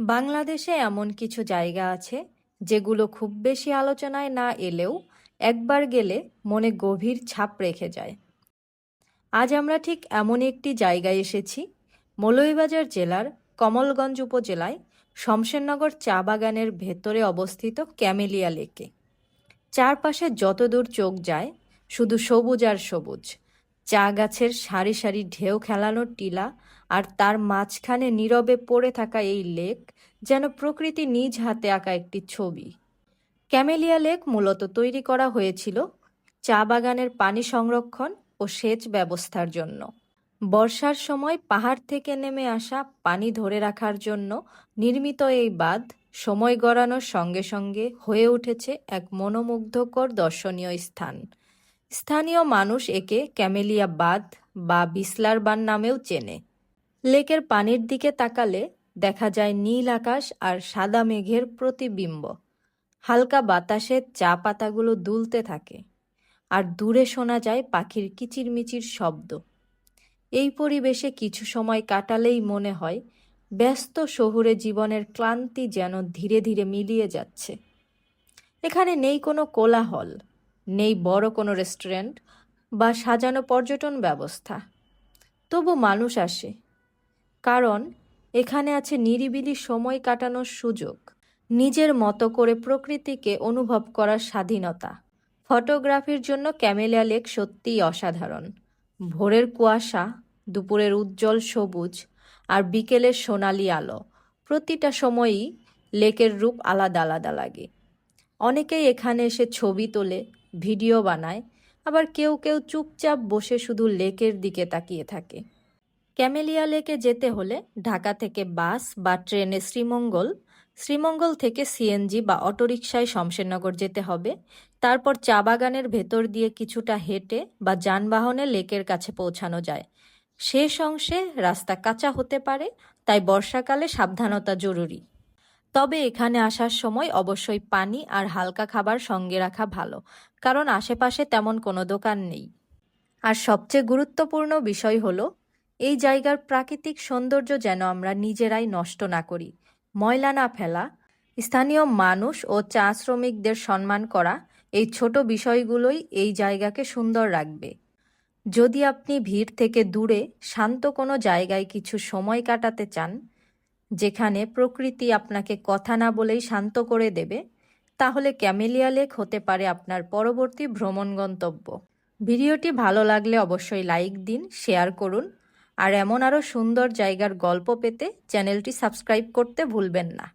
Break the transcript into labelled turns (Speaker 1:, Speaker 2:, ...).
Speaker 1: বাংলাদেশে এমন কিছু জায়গা আছে যেগুলো খুব বেশি আলোচনায় না এলেও একবার গেলে মনে গভীর ছাপ রেখে যায়। আজ আমরা ঠিক এমন একটি জায়গায় এসেছি, মৌলভীবাজার জেলার কমলগঞ্জ উপজেলায় শমশেরনগর চা বাগানের ভেতরে অবস্থিত ক্যামেলিয়া লেকে। চারপাশে যতদূর চোখ যায় শুধু সবুজ আর সবুজ। চা গাছের সারি সারি ঢেউ খেলানো টিলা আর তার মাঝখানে নীরবে পড়ে থাকা এই লেক যেন প্রকৃতি নিজ হাতে আঁকা একটি ছবি। ক্যামেলিয়া লেক মূলত তৈরি করা হয়েছিল চা বাগানের পানি সংরক্ষণ ও সেচ ব্যবস্থার জন্য। বর্ষার সময় পাহাড় থেকে নেমে আসা পানি ধরে রাখার জন্য নির্মিত এই বাঁধ সময় গড়ানোর সঙ্গে সঙ্গে হয়ে উঠেছে এক মনোমুগ্ধকর দর্শনীয় স্থান। স্থানীয় মানুষ একে ক্যামেলিয়া বাঁধ বা বিসলার বান নামেও চেনে। লেকের পানির দিকে তাকালে দেখা যায় নীল আকাশ আর সাদা মেঘের প্রতিবিম্ব। হালকা বাতাসে চা পাতাগুলো দুলতে থাকে আর দূরে শোনা যায় পাখির কিচিরমিচির শব্দ। এই পরিবেশে কিছু সময় কাটালেই মনে হয় ব্যস্ত শহুরে জীবনের ক্লান্তি যেন ধীরে ধীরে মিলিয়ে যাচ্ছে। এখানে নেই কোনো কোলাহল। নেই বড় কোনো রেস্টুরেন্ট বা সাজানো পর্যটন ব্যবস্থা। তবু মানুষ আসে, কারণ এখানে আছে নিরিবিলি সময় কাটানোর সুযোগ। নিজের মতো করে প্রকৃতিকে অনুভব করার স্বাধীনতা। ফটোগ্রাফির জন্য ক্যামেলিয়া লেক সত্যিই অসাধারণ। ভোরের কুয়াশা, দুপুরের উজ্জ্বল সবুজ আর বিকেলের সোনালি আলো, প্রতিটা সময়ই লেকের রূপ আলাদা আলাদা লাগে। অনেকেই এখানে এসে ছবি তোলে ভিডিও বানায়, আবার কেউ কেউ চুপচাপ বসে শুধু লেকের দিকে তাকিয়ে থাকে। ক্যামেলিয়া লেকে যেতে হলে ঢাকা থেকে বাস বা ট্রেনে শ্রীমঙ্গল শ্রীমঙ্গল থেকে সিএনজি বা অটোরিকশায় শমশেরনগর যেতে হবে। তারপর চা বাগানের ভেতর দিয়ে কিছুটা হেঁটে বা যানবাহনে লেকের কাছে পৌঁছানো যায়। শেষ অংশে রাস্তা কাঁচা হতে পারে, তাই বর্ষাকালে সাবধানতা জরুরি। তবে এখানে আসার সময় অবশ্যই পানি আর হালকা খাবার সঙ্গে রাখা ভালো, কারণ আশেপাশে তেমন কোনো দোকান নেই। আর সবচেয়ে গুরুত্বপূর্ণ বিষয় হলো, এই জায়গার প্রাকৃতিক সৌন্দর্য যেন আমরা নিজেরাই নষ্ট না করি। ময়লা না ফেলা, স্থানীয় মানুষ ও চা শ্রমিকদের সম্মান করা এই ছোট বিষয়গুলোই এই জায়গাকে সুন্দর রাখবে। যদি আপনি ভিড় থেকে দূরে, শান্ত কোনো জায়গায় কিছু সময় কাটাতে চান যেখানে প্রকৃতি আপনাকে কথা না বলেই শান্ত করে দেবে, তাহলে ক্যামেলিয়া লেক হতে পারে আপনার পরবর্তী ভ্রমণ গন্তব্য। ভিডিওটি ভালো লাগলে অবশ্যই লাইক দিন, শেয়ার করুন, আর এমন আরও সুন্দর জায়গার গল্প পেতে চ্যানেলটি সাবস্ক্রাইব করতে ভুলবেন না।